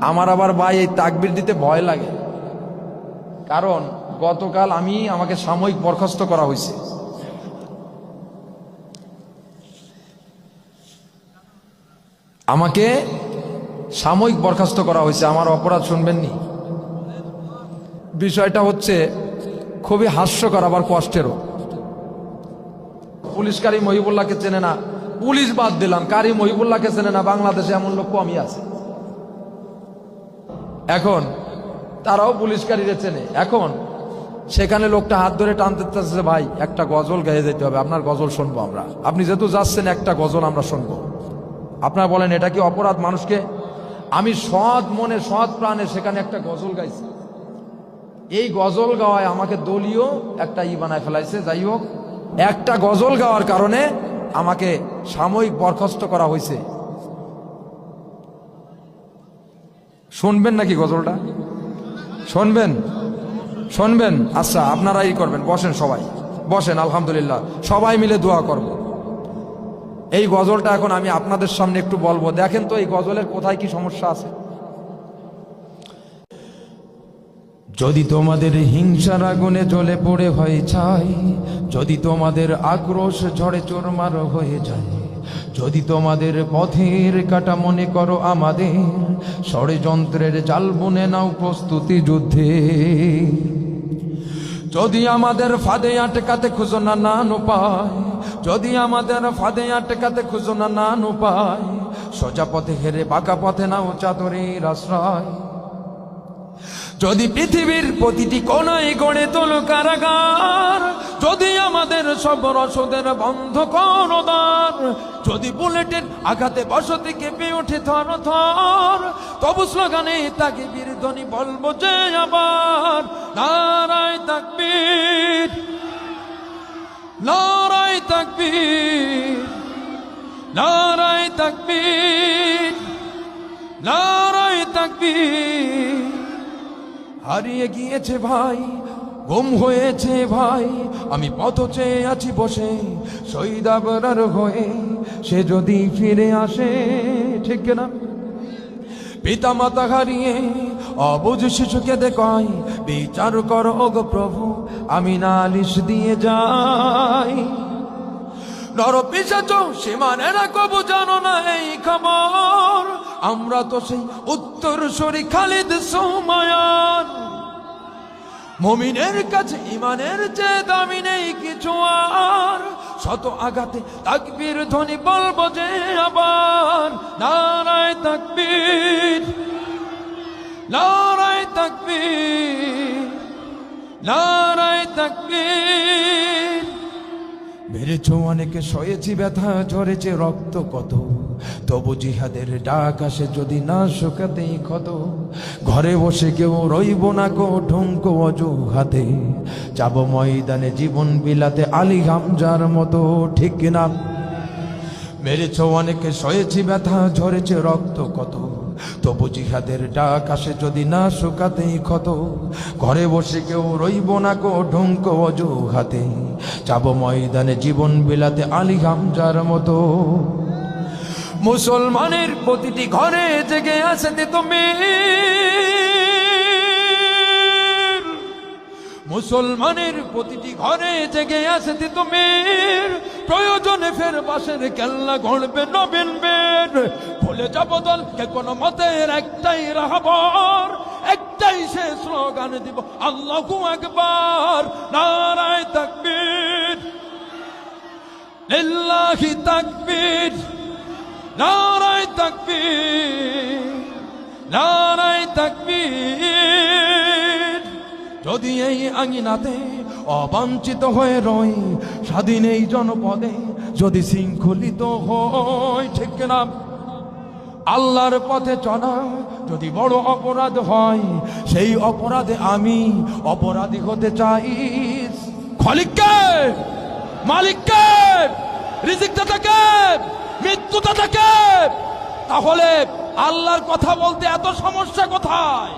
আমার আবার ভাই এই তাকবির দিতে ভয় লাগে। কারণ গতকাল আমি আমাকে সাময়িক বরখাস্ত করা হয়েছে। আমাকে সাময়িক বরখাস্ত করা হয়েছে। আমার অপরাধ শুনবেননি। বিষয়টা হচ্ছে খুবই হাস্যকর, আবার কষ্টেরও। পুলিশ কারি মহিবুল্লাহকে চেনে না। পুলিশ বাদ দিলাম। কারি মহিবুল্লাহকে চেনে না। বাংলাদেশে এমন লোক কমই আছে। এখন তারাও পুলিশকারীরা চেনে। এখন সেখানে লোকটা হাত ধরে টানতে চাচ্ছে, ভাই, একটা গজল গায়ে যেতে হবে, আপনার গজল শুনব আমরা। আপনি যেহেতু যাচ্ছেন, একটা গজল আমরা শুনব। আপনারা বলেন, এটা কি অপরাধ মানুষকে? আমি সৎ মনে, সৎ প্রাণে সেখানে একটা গজল গাইছি। এই গজল গাওয়ায় আমাকে দলীয় একটা ই বানায় ফেলাইছে। যাই হোক, একটা গজল গাওয়ার কারণে আমাকে সাময়িক বরখাস্ত করা হয়েছে শুনবেন নাকি গজলটা? শুনবেন? শুনবেন? আচ্ছা আপনারা আপনারাই করবেন, বসেন সবাই। বসেন, আলহামদুলিল্লাহ। সবাই মিলে দোয়া করব। এই গজলটা এখন আমি আপনাদের সামনে একটু বলব। দেখেন তো এই গজলের কোথায় কি সমস্যা আছে? যদি তোমাদের হিংসার আগুনে জ্বলে পড়ে হয়ে চাই যদি তোমাদের আক্রোশ ঝড়ে চোরমার হয়ে যায় যদি তোমাদের পথের কাটা মনে করো আমাদের, ষড়যন্ত্রের জাল বুনে নাও প্রস্তুতি যুদ্ধে। যদি আমাদের ফাঁদে আটকাতে খুঁজো না নান উপায়, যদি আমাদের ফাঁদে আটকাতে খুঁজো না নান উপায়, সোজা পথে হেরে বাঁকা পথে নাও চাদরের আশ্রয়। যদি পৃথিবীর প্রতিটি কোনায় গড়ে তোল কারাগার যদি আমাদের সব রসদের বন্ধ করদার যদি বুলেটের আঘাতে বসতি কেঁপে ওঠে থর থর, তবু স্লোগানে তাকে বীরধ্বনি বলব যে আবার, নারায় তাকবীর নারায় তাকবীর নারায় তাকবীর নারায় তাকবীর। হারিয়ে গিয়েছে ভাই গুম হয়েছে ভাই, আমি পথ চেয়ে আছি বসে শহীদ আবরার হয়ে সে যদি ফিরে আসে, ঠিক না? পিতা মাতা হারিয়ে অবুঝ শিশুকে দেখাই, বিচার কর ওগো প্রভু, আমি নালিশ দিয়ে যাই। নর পিসাচ সীমানেরা কবু জানো না এই খবর। আমরা তো সেই উত্তর সরি খালিদ সোমায়ান। মমিনের কাছে ইমানের যে দামি নেই কিছু আর। শত আঘাতে তাকবীর ধ্বনি বলব যে আবার। নারায় তাকবীর নারায় তাকবীর নারায় তাকবীর। মেরেছ অনেকে, সয়েছি ব্যথা, ঝরেছে রক্ত কত? তবু জিহাদের ডাক আসে যদি না শুকাতেই ক্ষত। ঘরে বসে কেউ রইব না কো ঢঙ্ক অজুহাতে। যাব ময়দানে জীবন বিলাতে আলী হামজার মতো, ঠিক না মেরেছ অনেকে, সয়েছি ব্যথা, ঝরেছে রক্ত কত? তবু জিহাদের ডাক আসে যদি না শুকাতেই ক্ষত। ঘরে বসে কেউ রইব না কো ঢঙ্ক অজুহাতে। যাব ময়দানে জীবন বিলাতে আলী হামজার মতো। মুসলমানের প্রতিটি ঘরে জেগে আছে তুমি মুসলমানের প্রতিটি ঘরে জেগে আছে তিতুমির প্রয়োজনে ফের বাসের কেল্লা গড়বে নবীন বের। ভুলে যাব দলকে কোন মতের একটাই রাহবর, একটাই সে স্লোগান দিব, আল্লাহু একবার নারায় তাকবীর, লিল্লাহি তাকবীর, নারায় তাকবীর নারায় তাকবীর। যদি এই আঙিনাতে অবাঞ্ছিত হয়ে রই। স্বাধীন এই জনপদে যদি শৃঙ্খলিত হয়, ঠিক না আল্লাহর পথে চলা যদি বড় অপরাধ হয়, সেই অপরাধে আমি অপরাধী হতে চাই। খলিককে, মালিককে, রিজিক দাতাকে, মৃত্যু দাতাকে, তাহলে আল্লাহর কথা বলতে এত সমস্যা কোথায়?